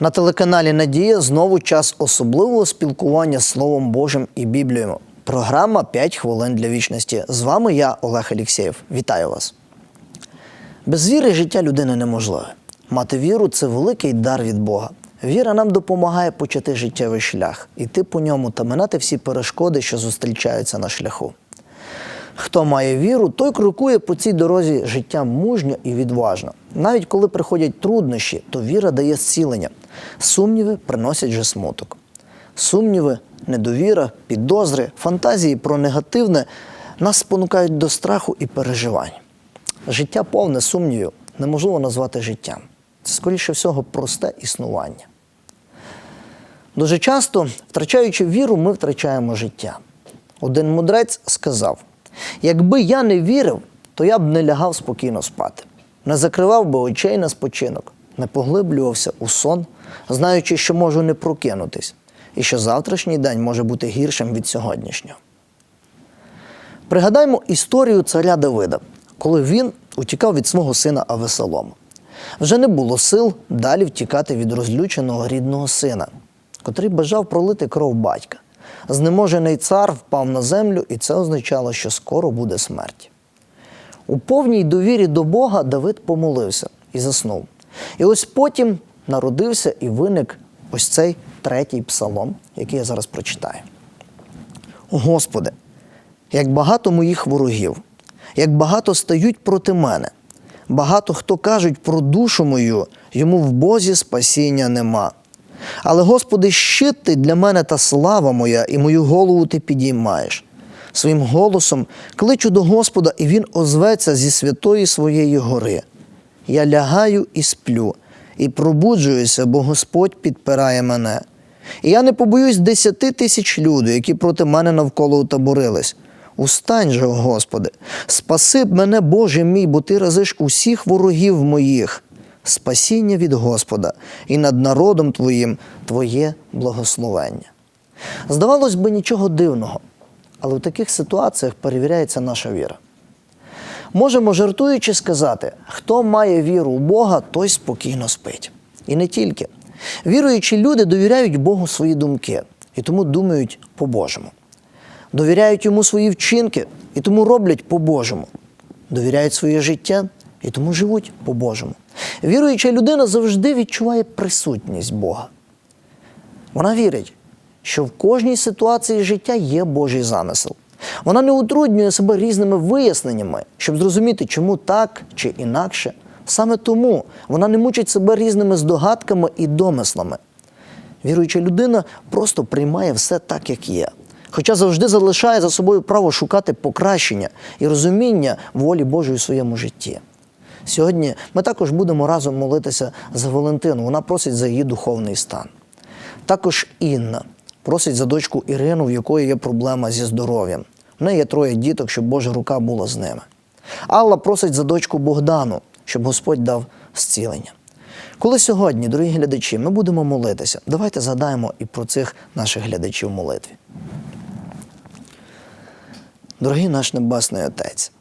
На телеканалі Надія знову час особливого спілкування з Словом Божим і Біблією. Програма «5 хвилин для вічності. З вами я, Олег Алєксєєв. Вітаю вас. Без віри життя людини неможливе. Мати віру це великий дар від Бога. Віра нам допомагає почати життєвий шлях, іти по ньому та минати всі перешкоди, що зустрічаються на шляху. Хто має віру, той крокує по цій дорозі життя мужньо і відважно. Навіть коли приходять труднощі, то віра дає зцілення. Сумніви приносять же смуток. Сумніви, недовіра, підозри, фантазії про негативне нас спонукають до страху і переживань. Життя повне сумнівів неможливо назвати життям. Це, скоріше всього, просте існування. Дуже часто, втрачаючи віру, ми втрачаємо життя. Один мудрець сказав: якби я не вірив, то я б не лягав спокійно спати, не закривав би очей на спочинок, не поглиблювався у сон, знаючи, що можу не прокинутись, і що завтрашній день може бути гіршим від сьогоднішнього. Пригадаймо історію царя Давида, коли він утікав від свого сина Авесолома. Вже не було сил далі втікати від розлюченого рідного сина, котрий бажав пролити кров батька. Знеможений цар впав на землю, і це означало, що скоро буде смерть. У повній довірі до Бога Давид помолився і заснув. І ось потім народився і виник ось цей третій псалом, який я зараз прочитаю. Господи, як багато моїх ворогів, як багато стають проти мене. Багато хто кажуть про душу мою, йому в Бозі спасіння нема. Але, Господи, щит ти для мене та слава моя, і мою голову ти підіймаєш. Своїм голосом кличу до Господа, і Він озветься зі святої своєї гори. Я лягаю і сплю, і пробуджуюся, бо Господь підпирає мене. І я не побоюсь десяти тисяч людей, які проти мене навколо утаборились. Устань же, Господи, спаси б мене, Боже мій, бо ти разиш усіх ворогів моїх. Спасіння від Господа і над народом Твоїм Твоє благословення. Здавалось би, нічого дивного, але в таких ситуаціях перевіряється наша віра. Можемо жартуючи сказати, хто має віру у Бога, той спокійно спить. І не тільки. Віруючі люди довіряють Богу свої думки і тому думають по-божому довіряють йому свої вчинки і тому роблять по-божому, довіряють своє життя і тому живуть по-божому. Віруюча людина завжди відчуває присутність Бога. Вона вірить, що в кожній ситуації життя є Божий замисел. Вона не утруднює себе різними виясненнями, щоб зрозуміти, чому так чи інакше. Саме тому вона не мучить себе різними здогадками і домислами. Віруюча людина просто приймає все так, як є хоча завжди залишає за собою право шукати покращення і розуміння волі Божої у своєму житті. Сьогодні ми також будемо разом молитися за Валентину. Вона просить за її духовний стан. Також Інна просить за дочку Ірину, в якої є проблема зі здоров'ям. В неї є троє діток, щоб Божа рука була з ними. Алла просить за дочку Богдану, щоб Господь дав зцілення. Коли сьогодні, дорогі глядачі, ми будемо молитися, давайте згадаємо і про цих наших глядачів молитві. Дорогий наш Небесний Отець,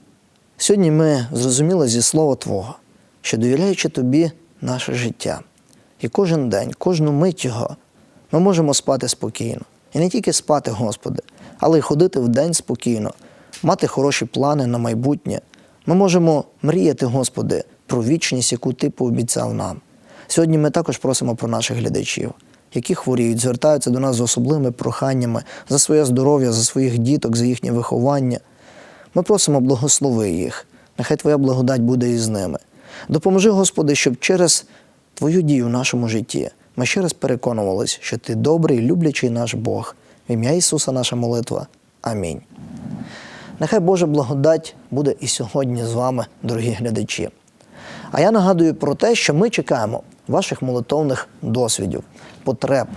сьогодні ми зрозуміли зі Слова Твого, що довіряючи Тобі наше життя, і кожен день, кожну мить Його, ми можемо спати спокійно. І не тільки спати, Господи, але й ходити в день спокійно, мати хороші плани на майбутнє. Ми можемо мріяти, Господи, про вічність, яку Ти пообіцяв нам. Сьогодні ми також просимо про наших глядачів які хворіють, звертаються до нас з особливими проханнями за своє здоров'я, за своїх діток, за їхнє виховання. Ми просимо благослови їх. Нехай Твоя благодать буде із ними. Допоможи, Господи, щоб через Твою дію в нашому житті ми ще раз переконувалися, що Ти добрий, люблячий наш Бог. В ім'я Ісуса наша молитва. Амінь. Нехай Божа благодать буде і сьогодні з вами, дорогі глядачі. А я нагадую про те, що ми чекаємо ваших молитовних досвідів, потреб,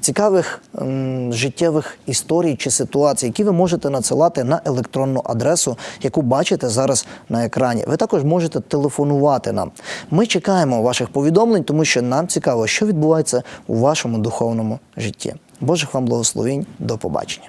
цікавих м, життєвих історій чи ситуацій, які ви можете надсилати на електронну адресу, яку бачите зараз на екрані. Ви також можете телефонувати нам. Ми чекаємо ваших повідомлень, тому що нам цікаво, що відбувається у вашому духовному житті. Божих вам благословінь, до побачення.